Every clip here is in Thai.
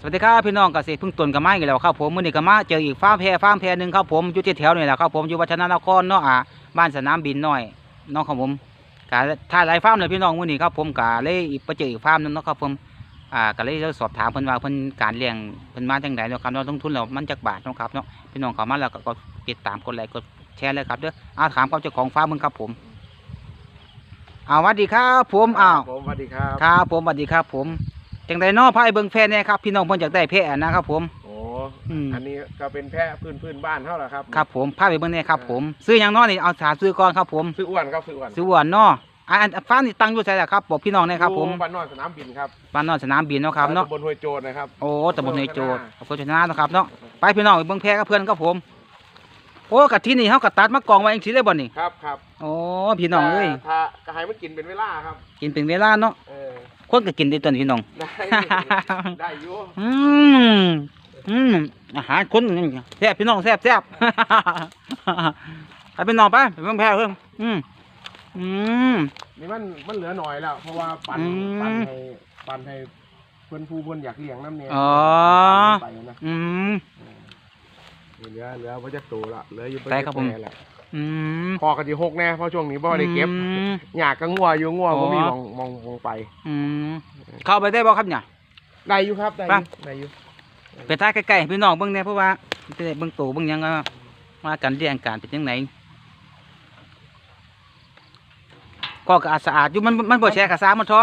สวัสดีครับพี่น้องเกษตรพึ่งตนกับไม้กันแล้วครับผมมื้อนี้ก็มาเจออีกฟาร์มแพรฟาร์มแพรหนึ่งครับผมอยู่ที่แถวนี่แหละครับผมอยู่วัฒนนครเนาะอ่าบ้านสนามบินน้อยเน้องครับผมกะถ้าหลายฟาร์มเลยพี่น้องมื้อนี้ครับผมกะเลยอีกไปเจออีกฟาร์มหนึงเนาะครับผมอ่าก็เลยสอบถามเพิ่นว่าเพิ่นการเลี้ยงเพิ่นมาจังไดเนาะครับเนาะลงทุนแล้วมันจักบาทเนาะครับเนาะพี่น้องเข้ามาแล้วก็กดติดตามกดไลค์กดแชร์เลยครับเด้ออาถามกับเจ้าของฟาร์มมึงครับผมอ้าวสวัสดีครับผมอ้าวผมสวัสดีครับครับผมสวัสดีครับผม จังไดเนาะพายเบิ่งแพะเนี่ยครับพี่น้องเพิ่นอยากได้แพะนะครับผม โอ้อืม อันนี้ก็เป็นแพะพื้นพื้นบ้านเท่าไหร่ครับครับผมพาไปเบิ่งเนี่ยครับผม ซื้อหยังเนาะนี่เอาถามซื้อก่อนครับผมซื้ออ้วนครับซื้ออ้วนซื้ออ้วนเนาะอ่าอันฟ้าร์มนี่ตั้งอยู่ไสล่ะครับบอกพี่น้องหนะครับผมอยู่บ้านนอนสนามบินครับบ้านนอนสนามบินเนาะครับเนาะตำบนห้วยโจรนะครับ โอ้ตำบลในโจทย์อำเภอชนะเนาะครับเนาะไปพี่น้องไปเบิ่งแพะกับเพื่อนครับผม โอ้กะที่นี่เฮาก็ตัดมากองไว้จังซี่เลยบ่นี่ครับครับโอ้พี่น้องเอ้ยถ้าถ้าให้มันกินเป็นเวลาครับ กินเป็นเวลาเนาะ เออ คนก็กินได้ตัวนี้พี่น้อง ได้ได้อยู่อืมอืมอาหารคนแซ่บพี่น้องแซ่บแซ่บ ไปพี่น้องไปไปเบิ่งแพะเพิ่มอืมอืม นี่มันมันเหลือหน่อยแล้ว เพราะว่าปันอืม ปันให้ปันให้เพื่อนผู้เพื่อนอยากเลี้ยงน้ำเนี่ยอ๋อไปนะอืม เหลือเหลือว่าจะโตละเหลืออยู่ได้ครับผม แหละ อืมพอกันที่หกแน่เพราะช่วงนี้บ่ได้เก็บอืม หยากก็งัวอยู่งัวอ๋อ บ่มีมองมองมองไป อืมเข้าไปได้บ่ครับเนี่ย ได้อยู่ครับได้อไป ยู่ได้อยู่ไปท้ายใกล้ๆให้พี่น้องเบิ่งแหน่เพราะว่าจะได้เบิ่งตู่เบิ่งหยังว่ามากันเรียงการเป็นจังไหนก็กะสะอาดอยู่มันมันบ่แช่กะซามันท้อ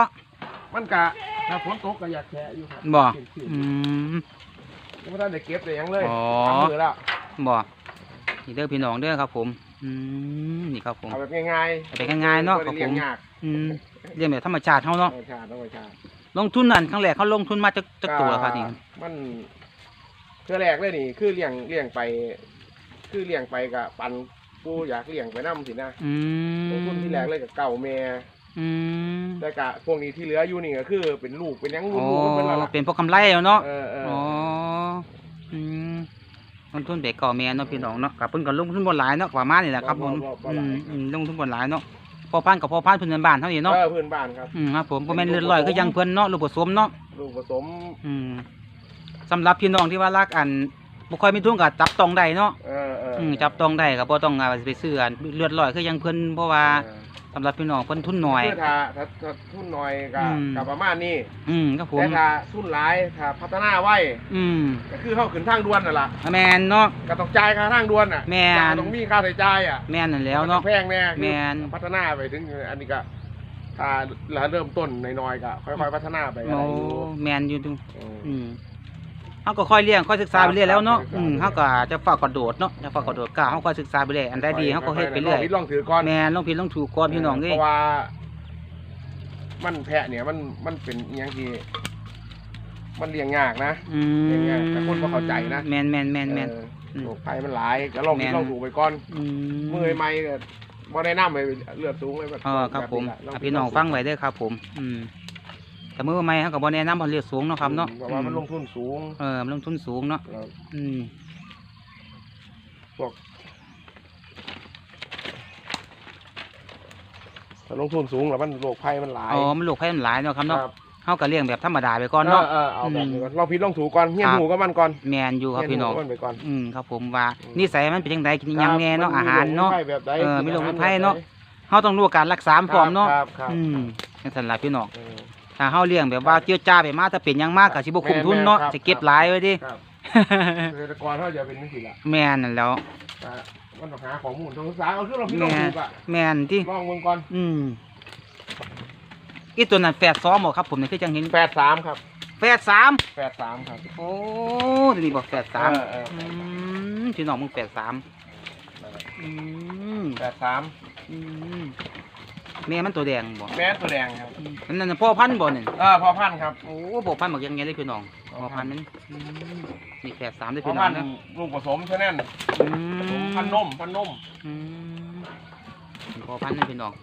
มันกะถ้าฝนตกก็อยากแฉะอยู่ครับบ่ขึ้นอืม ๆยังไม่ทันได้เก็บเลยยังเลยอ๋อ ทำมือแล้วบ่นี่เด้อพี่น้องเด้อครับผม อืมนี่ครับผมเอาแบบง่ายๆเอาแบบง่ายๆเนาะบ่ได้เลี้ยงครับผมยากอืมเรียนแบบธรรมชาติเฮาเนาะธรรมชาติธรรมชาติลงทุนนั่นครั้งแรกเขาลงทุนมาจักจักตัวแล้วครับนี่มันเพื่อแรกเลยนี่คือเลี้ยงเลี้ยงไป คือเลี้ยงไปกับปันปูอยากเลี้ยงไปน้ำสินะอืมลงทุนที่แรกเลยกับเก่าแม่อืมแต่กะพวกนี้ที่เหลืออยู่นี่ก็คือ เป็นลูกเป็นหยังลูอ๋กๆมันเป็นและล่ะอเป็นพวกกำไรเอาเนาะเออเอออ๋ออืม ลงทุนเบรกก่อแม่เนาะพี่น้องเนาะกับเพิ่นก็ลงทุนบ่หลายเนาะประมาณนี่แหละครับผมอืมอืมลงทุนบ่หลายเนาะพอพันกับพอพันเพิ่นในบ้านเท่านี้เนาะเออเพื่อนบ้านครับ อืมครับผมบ่แม่นเลือดลอยคือยังเพิ่นเนาะลูกผสมเนาะ ลูกผสมอืมสำหรับพี่น้องที่ว่ารักอันบ่ค่อยมีทุนก็จับต้องได้เนาะเออเอออืมจับต้องได้ก็บ่ต้องเอาไปซื้ออันเลือดลอยคือยังเพิ่นเพราะว่าเออ สำหรับพี่น้องเพิ่นทุนน้อย คือถ้าถ้าถ้าทุนน้อยก็อืมกับประมาณนี้อืมครับผม แต่ถ้าทุนหลายถ้าพัฒนาไว้อืมก็คือเข้าขึ้นทางด่วนน่ะล่ะแม่นเนาะ ก็ต้องจ่ายค่าทางด่วนอะแม่น ก็ต้องมีค่าใช้จ่ายอะแม่นนั่นแล้วเนาะแพงแน่คือแม่น พัฒนาไปถึงอันนี้ก็ถ้าเราเริ่มต้นน้อยๆก็ค่อยๆพัฒนาไปก็โอ้ได้อยู่แม่นอยู่ดูเอออืม เขาก็ค่อยเลี้ยงค่อยศึกษาไปเรื่อยแล้วเนาะครับอืมเขาก็จะฝากกระโดดเนาะจะฝากกระโดดกล้าเขาค่อยศึกษาไปเรื่อยอันใดดีเขาก็เฮ็ดไปเรื่อยลงผิดลองถือก่อนแม่นลองผิดลองถูกก่อนพี่น้องเอ้เพยราะว่า มันแพะเนี่ยมันมันเป็นอหย่างที่มันเลี้ยงยากนะอืมเลี้ยงยากแต่คนบ่เข้าใจนะแม่นแม่นแม่นแม่นเอออืมโรคภัยมันหลายก็ลองผิดแม่นลองถูกไปก่อนอืมมือใหม่ก็บ่ได้นำไปเลือดสูงเลยอ๋อครับผมแนี้ล่ะอะพี่น้องฟังไว้เด้อครับ ผม อืม แต่มื้อใหม่เขาก็บ่แนะนำบ่เรียกสูงเนาะครับเนาะเพราะว่ามันลงทุนสูงเออมันลงทุนสูงเนาะแล้วอืมพวกถ้าลงทุนสูงแล้วมันโรคภัยมันหลายอ๋อมันโรคภัยมันหลายเนาะครับเนาะครับเฮาก็เลี้ยงแบบธรรมดาไปก่อนเนาะเออเออเอาแบบนี้อืมก่อนลองผิดลองถูกก่อนเฮียนครับหูกับมันก่อนแม่นอยู่ครับพี่น้องเฮียหูกับมันไปก่อนอืมครับผมว่าอืมนิสัยมันเป็นจังไดกินหยังแน่เนาะคบอาหารเนาะมัมีโคแบบใดเออมีโรคมีภัยแบบใดเนาะเฮาต้องรู้การรักษาพร้อมเนาะครับครับอืมจังซั่นล่ะพี่น้องเออ ถ้าเฮาเลี้ยงแบบว่าเจื้อจ้าไปมาถ้าเป็นหยังมากก็สิบ่คุ้มทุนเนาะแม่นๆครับสิเก็บหลายไว้ดิ ครับ เกษตรกรเขาจะเป็นนี่สิละแม่นนั่นแหล้ว อ่ามันต้องหาข้อมูลต้องศึกษาเอาคือเราผิดลองถูกอะแม่นที่ลองเบิ่งก่อนอืมอีตัวนั้นแฝดซ้อมบ่ครับผมนี่คือจังเห็นแปดสามครับแฝดสามแปดสามครับโอ้ทีนี่บอกแฝดสามเออเอออืมพี่น้องมึงแฝดสามอืมแปดสามอืม แม่มันตัวแดงบ่แมสตัวแดงครับนั่นน่ะพ่อพันธุ์บ่นี่เออพอพันธุ์ครับโอ้พ่อพันธุ์บอกยังไงเลยพี่น้องพ่อพันธุ์มันอืมนี่แฝดสามเลยพอพี่น้อพังนธุ์นะลูกผสมใช่แน่นอืผสมมพันธุ์นมพันธุ์นมอืมพ่อพันธุ์นั่นพี่น้อง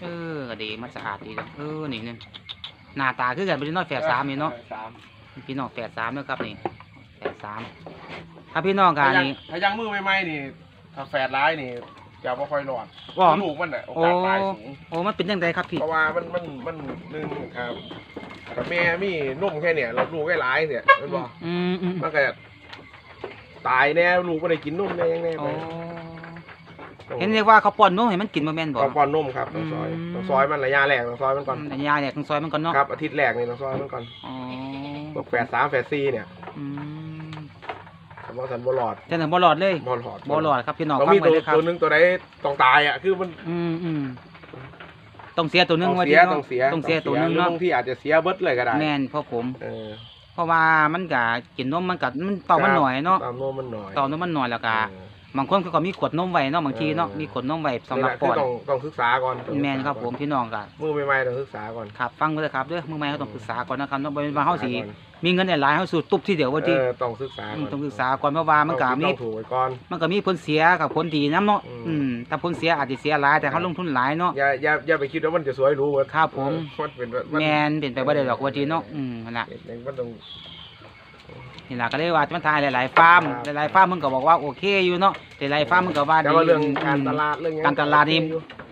เออก็ดีมันสะอาดดีเนาะเออนี่นี่หน้าตาคือกันเป็นน้อยแฝดสามนี่เนาะแปดสามพี่น้องแฝดสามเนาะครับนี่แฝดสามถ้าพี่น้องกัถ้านยังนี่ถ้ายังมือใหม่ๆนี่ถ้าแฝดร้ายนี่ จจะบ่ค่อยรอดว่าลูกมันน่ะโอกาสตายสูง โอ้มันเป็นจังไดครับพี่ เพราะว่ามันมันมันหนึ่งครับกับแม่มีนุ่มแค่เนี่ยเราลูกแค่หลายเนี่ยมันบอกอืมอืมมันก็ตายแน่ลูกไม่ได้กินนุ่มแน่ยังแน่โอ้ไปเห็นเรียกว่าเขาป้อนนมให้มันกินบ่แม่นบ่ ต้องป้อนนุ่มครับต้องซอยอืม ต้องซอยมันระยะแรกต้องซอยมันก่อนอันยาเนี่ยต้องซอยมันก่อนเนาะครับอาทิตย์แรกนี่ต้องซอยมันก่อนอ๋อพวกแฝดสามแฝดสี่เนี่ย อืม สมมติสันบหลอดแต่ถึงบ่หลอดเลยบอลหลอดบ่หลอดครับพี่น้องต้องฟังมีไว้ตัวเลยครับตัวหนึงตัวใดต้องตายอะคือมันอืมอืมต้องเสียตัวหนึงต้องไว้เสียที่ต้องเนาะเสียต้องเสียตัวหนึงหรือเนาะบางที่อาจจะเสียเบิดเลยก็ได้แม่นเพราะผมเออเพราะว่ามันก็กินนมมันก็มันเต่ามันหน่อยเนาะตามโนมมันหน่อยเต่านมมันหน่อยแล้วก็เออ บางคนก็มีขวดนมไว้เนาะบางทีเนาะเออมีขวดนมไว้สำหรับนี่แหละป้อนคือต้องต้องศึกษาก่อนแม่นครับผมพี่น้องก็มือใหม่ๆต้องศึกษาก่อนครับฟังไว้เลยครับเด้อมื้อใหม่เขาต้องศึกษาก่อนนะครับเนาะบ่แม่นว่าเฮาสิก่อนมีเงินหลายๆเฮาสูตุบทีเดียวว่าเอที่อต้องศึกษาอืก่มอนต้องศึกษาก่อนเพราะว่ามันก็มีต้องถูกไว้ก่อนมันก็มีผลเสียกับผลดีนํเนาะอืมอืมแต่ผลเสียอาจจะเสียหลายแต่เขาลงทุนหลายเนาะอย่าอย่าอย่าไปคิดว่ามันจะสวยหรู้เว้ยครับผมเออมันเป็นมันแม่นเป็นไปบ่ได้ดอกว่าที่เนาะอืมนั่นล่ะมันต้อง นี่ล่ะก็เลยว่ามันทายหลายๆฟาร์มครับหลายๆฟาร์มมันก็บอกว่าโอเคอยู่เนาะแต่หลายฟาร์มมันก็ว่าแต่ดีว่าเรื่องการมตลาดเรื่องหยังการตลาดนี่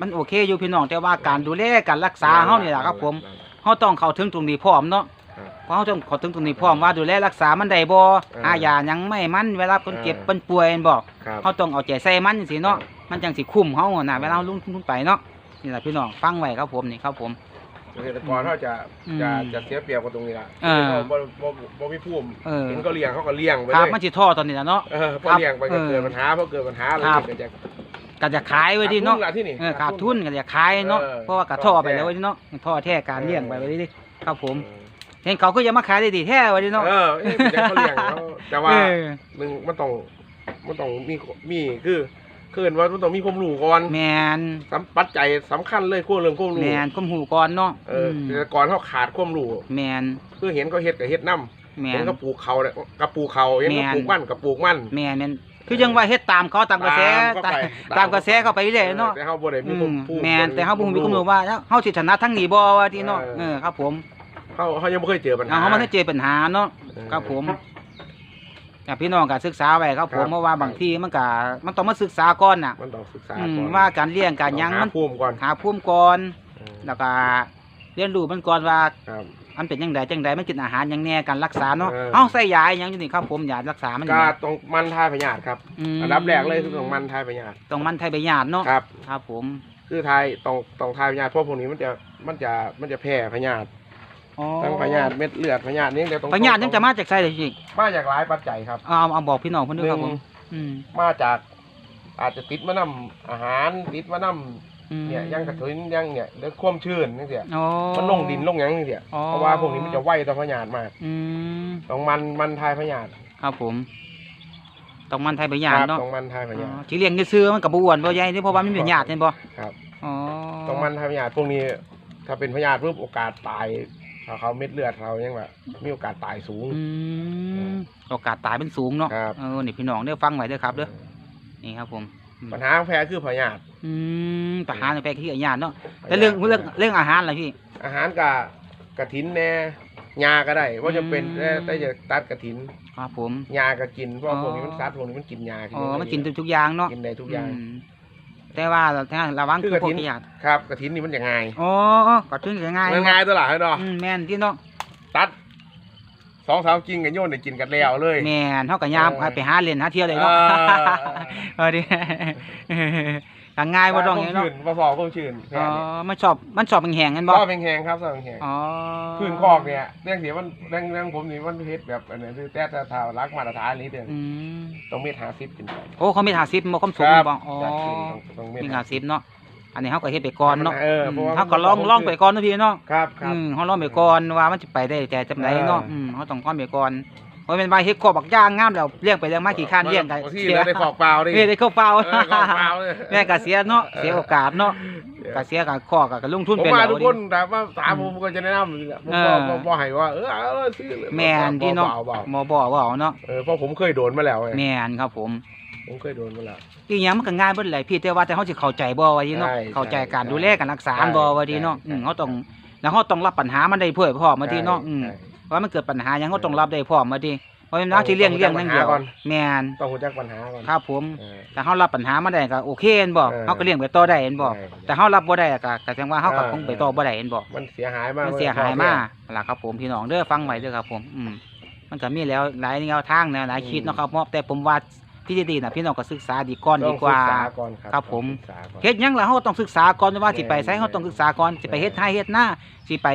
มันโอเคอยู่พี่น้องแต่ว่าการดูแลการรักษาเฮานี่ล่ะครับผมเฮาต้องเข้าถึงตรงนี้พร้อมเนาะครับเพราะเฮาต้องเข้าถึงตรงนี้พร้อมว่าดูแลรักษามันได้บ่อหายาหยังไม่มันเวลาคนเจ็บเออเพิ่นป่วยแม่นบ่ครับเฮาต้องเอาใจใส่มันจังซี่เนาะมันจังสิคุ้มเฮาน่ะเวลาเราลงทุนไปเนาะนี่ล่ะพี่น้องฟังไว้ครับผมนี่ครับผม เกษตรกรเขาจะอืมจะจะเสียเปรียบกับตรงนี้ละเออเขาบ่บ่บ่มีภูมิเออเห็นก็เลี้ยงเขาก็เลี้ยงไปครับเลยมันสิท่อตอนนี้ล่ะเนาะ เออพอครับเลี้ยงไปก็เออเกิดปัญหาพอเกิดปัญหาอะไรครับก็จะก็จะขายไว้ดิเนาะขดทุล่ที่นี่ เออขาดทุนก็จะขายเนาะ เออเพราะว่ากระท่อไปแล้วไว้ดิเนาะท่อแท้การเลี้ยงไปไว้ดิครับผมเออเห็นเขาก็ยังมาขายได้ดีแท้ไว้ดิเนาะ เออเอ๊ะแต่เขาเลี้ยงเขาแต่ว่าเออ หนึ่งมันต้องมันต้องมีมีคือคือ เห็นว่ามันต้องมีความรู้ก่อนแมนสำปัจจัยสำคัญเลยคู่เรื่องความรู้แมนก้มหูก่อนเนาะเออมเกษตรกรเขาขาดความรู้แมนคือเห็นเขาเฮ็ดกับเฮ็ดน้ำแมเห็นนเขาปลูกเขาเนี่ยกับปลูกเขาเห็นเขาแม่น ปลูกมันกับปลูกมัน แมนแมนคือยังว่าเฮ็ดตามเขาตามกระแสตามตามเข้าไป ตามกระแสเข้าไปเรื่อยเนาะแต่เขาบ่ได้มีอืความมรู้ แมนแต่เขาบ่มีความรู้ว่าเฮาสิถนัดทั้งนี้บ่ว่าที่เนาะเออ เออครับผมเขาเขายังไม่เคยเจอปัญหา เอาเขามาให้เจอปัญหาเนาะเออครับผม อะพี่น้องก็ศึกษาไว้ครับผมครับ เพราะว่าบางทีมันก็มันต้องมาศึกษาก่อนน่ะมันต้องศึกษาอืมก่อนว่าการเลี้ยงการหยังต้อมันหาภูมิก่อนหาภูมิก่อนเออแล้วก็เรียนรู้มันก่อนว่าครับ มันเป็นจังไดจังไดมันกินอาหารหยังแน่การรักษาเนาะเออเฮาใส่ยาอิหยังอยู่นี่ครับผมยารักษามันอยู่ก็นี่ต้องมันทายพยาธิครับ มอันดับแรกเลยคือต้องมันทายพยาธิต้องมันไทยใบหยาดเนาะครับ ครับผม คือทายต้องต้องทายพยาธิเพราะพวกนี้มันจะมันจะมันจะแพร่พยาธิอ๋อ ทั้งพยาธิเม็ดเลือดพยาธินี่เดี๋ยวต้องพยาธิยังจะมาจากไสได้จริงมาจากหลายปัจจัยครับเอาเอาบอกพี่น้องเพิ่นหด้วยครับนึ่ผงมอืมมาจากอาจจะติดมานำอาหารติดมานอืมำเนี่ยยังกระถุนยังเนี่ยเรื่องความชื้นนี่เสียอ๋อมันลงดินลงหยังนี่เสียอ๋อเพราะว่าพวกนี้มันจะไวต่อพยาธิมากอืมต้องมันมันทายพยาธิครับผมต้องมันไทยใบหยาดครับเนาะต้องมันทายพยาธิอ๋อสิเลี้ยงซื่อๆมันก็บ่อ้วนบ่ใหญ่นี่เพราะว่ามันเป็นหยาดเห็นบ่ครับอ๋อต้องมันทายพยาธิพวกนี้ถ้าเป็นพยาธิปุ๊บโอกาสตาย ถ้าเขาเม็ดเลือดเขายังแบบมีโอกาสตายสูง อืมโอกาสตายเป็นสูงเนาะครับ เออนี่พี่น้องเด้อฟังไว้เด้อครับเด้อนี่ครับผมอืมปัญหาของแพ้คือพยาธิอืมปัญหาในแปลที่หยาดเนาะแต่เรื่องเรื่องเรื่องอาหารล่ะพี่ อาหารกับกระถินแน่ยาก็ได้ว่าจะเป็นอืม แต่แต่จะตัดกระถินครับผม ยาก็กินเพราะว่าอ๋อ พวกนี้มันซัดพวกนี้มันกินยาอ๋อมันกินทุกอย่างเนาะกินได้ทุกอย่าง ม แต่ว่าถ้าระวังคืคืออกระพวถิกนที่หยาดครับกระถินนี่มันจะง่ายอ๋อก็ถึงจะง่ายมันง่ายตัวหล่ะเนาะอืมแม่นที่เนาะตัดสองสามกิ่งกันโยนได้กินกันแล้วเลย แม่นเฮาก็ยามเออ ไปหาเล่นหาเที่ยวเลยเนาะ เออ เออดิ ก็ง่ายบ่ต้องคอย่างมนี้ชื้เนาะนผสมคมชื้นแค่อ๋อนี้มันชอบมันชอบแห้งๆกันบ่ ก็เป็นแหงครับสองแหง อ๋อพื้นคอกเนี่ยเรื่องเสียมันเรื่องเรื่องผมนี่มันเฮ็ดแบบอันนี้คือแต่ถ้าถ้ารักมาตรฐานนี้เด้ออืมต้องเมตรห้าสิบขึ้นไปโอ้เขามี50บ่คมสูงบ่อ๋อจากที่ต้องต้องเมตรมีห้าสิบ50เนาะอันนี้เฮาก็เฮ็ดไปก่อนเนาะเออเพราะว่าเฮาก็ลองลองไปก่อนเนาะพี่เนาะครับครัอืบมเฮาลองไปก่อนว่ามันสิไปได้แต่จำไดเนาะเอออือืมเฮาต้องก่อนไปก่อน บ่แม่นว่าเฮ็ดครอบบักย่างงามแล้วเลี้ยงไปเลี้ยงมากี่คันเลี้ยงกันบางที่เหลือได้ขอกเปล่าดิเอ้ยได้เข้าเปล่าเออขอกเปล่าเลยแม่ก็เสียเนาะเสียโอกาสเนาะเดี๋ยวก็เสียกับข้อกับลงทุนผมไปมาแล้วทุกคนแต่ว่าถามผมก็จะแนะนำนี่แหละผมเอก็อผมบอกให้ว่าเออเออซื้อเลยแม่นที่เนาะเบาๆเบาหมอบอกว่าเอาเนาะๆเออเพราะผมเคยโดนมาแล้วไงแม่นครับผมผมเคยโดนมาแล้วอีหยังมันก็ง่ายเบิดแหละพี่แต่ว่าแต่เฮาสิเข้าใจบ่ว่าดีเนาะใช่เข้าใจการใช่ดูแลการรักษาใช่บ่ว่าดีเนาะใช่อืมเฮาต้องแล้วเฮาต้องรับปัญหามันได้เพื่อพร้อมมาดีเนาะอืมใช่ ว่ามันเกิดปัญหาหยังเฮาต้องรับได้พร้อมมาดีเพราะเป็นนักที่เลี้ยงต้องเลี้ยงนั่งเดียวต้องหาก่อน แมนต้องรู้จักปัญหาก่อนครับผมเออ แต่เฮารับปัญหามาได้ก็โอเคเห็นบ่เออเฮาก็เลี้ยงไปต่อได้เห็นบ่ได้แต่เฮารับบ่ได้ก็ก็แสดงว่าเฮาก็เออ คงไปต่อบ่ได้เห็นบ่ มันเสียหายมากมันเสียหายมากล่ะครับผมพี่น้องเด้อฟังไว้เด้อครับผมอืมมันก็มีแล้วหลายแนวทางนะหลายคิดเนาะครับเพราะแต่ผมว่าที่ดีๆน่ะพี่น้องก็ศึกษาดีก่อนต้ดีองกว่าศึกษาก่อนครับครับผม ต้องศึกษาก่อน เฮ็ดหยังล่ะเฮาต้องศึกษาก่อนว่าสิไปไสแม่นเฮาต้องศึกษาก่อนสิไปเฮ็ดไร่เฮ็ดนาสิไป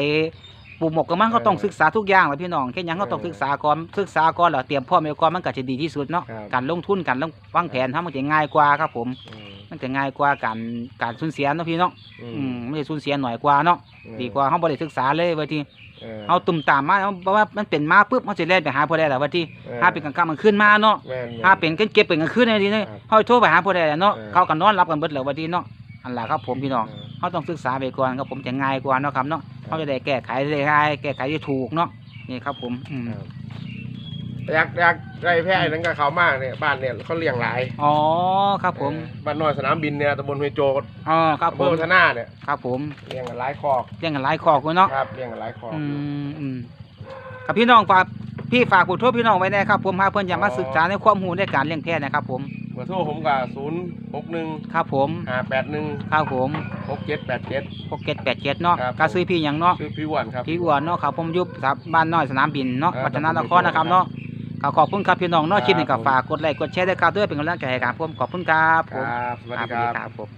ปลูกหมกก็มันก็ต้องเออศึกษาทุกอย่างล่ะพี่น้องเฮ็ดหยังเฮาต้องเออศึกษาก่อนศึกษาก่อนแล้วเตรียมพร้อมไว้ก่อนมันก็จะดีที่สุดเนาะครับ การลงทุนการลงวางแผนเฮามันจะง่ายกว่าครับผม อืมมันจะง่ายกว่าการการสูญเสียเนาะพี่เนาะอือืมมไม่ได้สูญเสียหน่อยกว่าเนาะเออดีกว่าเฮาบ่ได้ศึกษาเลยว่าที่เออเฮาตุ่มตามมาเพราะว่ามันเป็นมาปุ๊บเฮาสิแล่นไปหาผู้ใดล่ะว่าที่ออหาเป็นกลางค่ำกลางคืนมาเนาะ แม่นๆหาเป็นเก็บเป็นกลางคืนในนี้ครับเฮาโทรไปหาผู้ใดล่ะเนาะเออ เขาก็นอนรับกันเบิดแล้วว่าที่เนาะอันล่ะครับผมพี่น้องเออ เขาต้องศึกษาไปก่อนครับผมจะง่ายกว่าเนาะครับเนาะเขาจะได้แก้ไขได้ง่ายแก้ไขได้ถูกเนาะนี่ครับผมอืมครับอยากอยากได้แพะไอ้นั้นกับเขามากเนี่ยบ้านเนี่ยเขาเลี้ยงหลายอ๋อครับผมเออบ้านน้อยสนามบินเนี่ยตำบลห้วยโจกอ๋อครับผอำเภอมพัฒนาเนี่ยครับผมเลี้ยงกันหลายคอกเลี้ยงกันหลายคอกอยู่เนาะครับเลี้ยงกันหลายคอกอืมอืมกับพี่น้องฝากพี่ฝากผู้โทษพี่น้องไว้แน่ครับผมหากเพิ่นอยากมาศึกษาในความรู้ในการเลี้ยงแพะนะครับผมเบอร์โทรผมกับศูนย์หกหนึ่งครับผมห้าแปดหนึ่งครับผมหกเจ็ดแปดเจ็ดพกเก็ตแปดเจ็ดเนาะครับก็ซื้อพี่หยังเนาะชื่อพี่อ้วนครับ พี่อ้วนเนาะครับผมอยุบสับบ้านน้อยสนามบินเนาะครับพัฒนานครนะครับเนาะก็ขอบคุณครับพี่น้องเนาะครับคลิปนี้ก็ผมฝากกดไลค์กดแชร์ด้วยครับด้วยเป็นกำลังใจให้ครับผมขอบคุณครับคผมรับสวัสดีครับครับผม